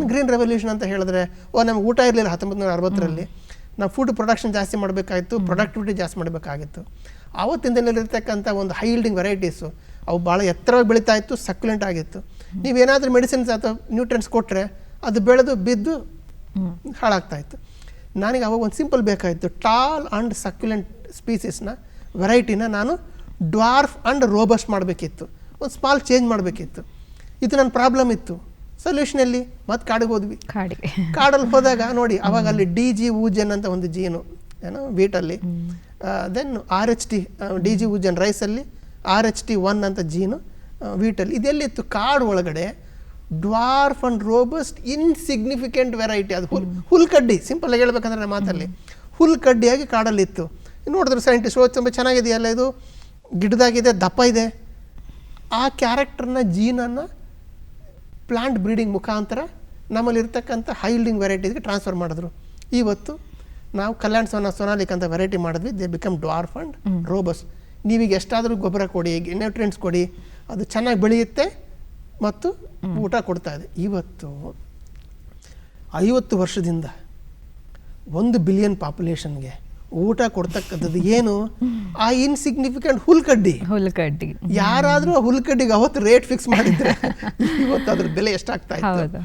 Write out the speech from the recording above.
ಏನು green revolution ಅಂತ ಹೇಳಿದ್ರೆ ಓ ನಮ್ಗೆ ಊಟ ಇರಲಿಲ್ಲ ಹತ್ತೊಂಬತ್ತು ನೂರ ಅರವತ್ತರಲ್ಲಿ. ನಾವು ಫುಡ್ ಪ್ರೊಡಕ್ಷನ್ ಜಾಸ್ತಿ ಮಾಡಬೇಕಾಗಿತ್ತು ಪ್ರೊಡಕ್ಟಿವಿಟಿ ಜಾಸ್ತಿ ಮಾಡಬೇಕಾಗಿತ್ತು. ಆವತ್ತಿನ ದಿನದಲ್ಲಿರ್ತಕ್ಕಂಥ ಒಂದು ಹೈ ಹೈಲ್ಡಿಂಗ್ ವೆರೈಟೀಸು ಅವು ಭಾಳ ಎತ್ತರವಾಗಿ ಬೆಳೀತಾ ಇತ್ತು ಸಕ್ಯುಲೆಂಟ್ ಆಗಿತ್ತು. ನೀವೇನಾದರೂ ಮೆಡಿಸಿನ್ಸ್ ಅಥವಾ ನ್ಯೂಟ್ರೆಂಟ್ಸ್ ಕೊಟ್ಟರೆ ಅದು ಬೆಳೆದು ಬಿದ್ದು ಹಾಳಾಗ್ತಾ ಇತ್ತು. ನನಗೆ ಅವಾಗ ಒಂದು ಸಿಂಪಲ್ ಬೇಕಾಯಿತು ಟಾಲ್ ಆ್ಯಂಡ್ ಸಕ್ಯುಲೆಂಟ್ ಸ್ಪೀಸೀಸ್ನ ವೆರೈಟಿನ ನಾನು ಡ್ವಾರ್ಫ್ ಆ್ಯಂಡ್ ರೋಬಸ್ಟ್ ಮಾಡಬೇಕಿತ್ತು. ಒಂದು ಸ್ಮಾಲ್ ಚೇಂಜ್ ಮಾಡಬೇಕಿತ್ತು. ಇದು ನನ್ನ ಪ್ರಾಬ್ಲಮ್ ಇತ್ತು. ಸೊಲ್ಯೂಷನಲ್ಲಿ ಮತ್ತೆ ಕಾಡಿಗೆ ಹೋದ್ವಿ. ಕಾಡಿಗೆ. ಕಾಡಲ್ಲಿ ಹೋದಾಗ ನೋಡಿ ಅವಾಗ ಅಲ್ಲಿ ಡಿ ಜಿ ಊಜನ್ ಅಂತ ಒಂದು ಜೀನು ಏನೋ ವೀಟಲ್ಲಿ. Then R H T D G ಊಜನ್ ರೈಸಲ್ಲಿ ಆರ್ ಎಚ್ ಟಿ ಒನ್ ಅಂತ ಜೀನು ವೀಟಲ್ಲಿ. ಇದೆಲ್ಲಿತ್ತು? ಕಾಡು ಒಳಗಡೆ dwarf and robust insignificant variety. ಅದು ಹುಲ್ ಹುಲ್ಕಡ್ಡಿ. ಸಿಂಪಲ್ ಆಗಿ ಹೇಳ್ಬೇಕಂದ್ರೆ ನನ್ನ ಮಾತಲ್ಲಿ. ಹುಲ್ಕಡ್ಡಿಯಾಗಿ ಕಾಡಲ್ಲಿತ್ತು. ನೋಡಿದ್ರೆ ಸೈಂಟಿಸ್ಟ್ ಓದ್ ತುಂಬ ಚೆನ್ನಾಗಿದೆಯಲ್ಲ ಇದು? ಗಿಡದಾಗಿದೆ ದಪ್ಪ ಇದೆ. ಆ ಕ್ಯಾರೆಕ್ಟರ್ನ ಜೀನನ್ನು ಪ್ಲಾಂಟ್ ಬ್ರೀಡಿಂಗ್ ಮುಖಾಂತರ ನಮ್ಮಲ್ಲಿರ್ತಕ್ಕಂಥ ಹೈಲ್ಡಿಂಗ್ ವೆರೈಟೀಸ್ಗೆ ಟ್ರಾನ್ಸ್ಫರ್ ಮಾಡಿದ್ರು. ಇವತ್ತು ನಾವು ಕಲ್ಯಾಣ ಸೋನಾ ಸೋನಾಲಿಕ್ ಅಂತ ವೆರೈಟಿ ಮಾಡಿದ್ವಿ. They become dwarf and robust ನೀವೀಗ ಎಷ್ಟಾದರೂ ಗೊಬ್ಬರ ಕೊಡಿ ನ್ಯೂಟ್ರಿಯೆಂಟ್ಸ್ ಕೊಡಿ ಅದು ಚೆನ್ನಾಗಿ ಬೆಳೆಯುತ್ತೆ ಮತ್ತು ಊಟ ಕೊಡ್ತಾ ಇದೆ. ಇವತ್ತು ಐವತ್ತು ವರ್ಷದಿಂದ ಒಂದು ಬಿಲಿಯನ್ ಪಾಪ್ಯುಲೇಷನ್ಗೆ ಊಟ ಕೊಡ್ತಕ್ಕಂಥದ್ದು ಏನು? ಆ ಇನ್ಸಿಗ್ನಿಫಿಕೆಂಟ್ ಹುಲ್ಕಡ್ಡಿ. ಹುಲ್ಕಡ್ಡಿ. ಯಾರಾದರೂ ಹುಲ್ಕಡ್ಡಿಗೆ ಅವತ್ತು ರೇಟ್ ಫಿಕ್ಸ್ ಮಾಡಿದ್ರೆ ಇವತ್ತು ಅದ್ರ ಬೆಲೆ ಎಷ್ಟಾಗ್ತಾ ಇತ್ತು?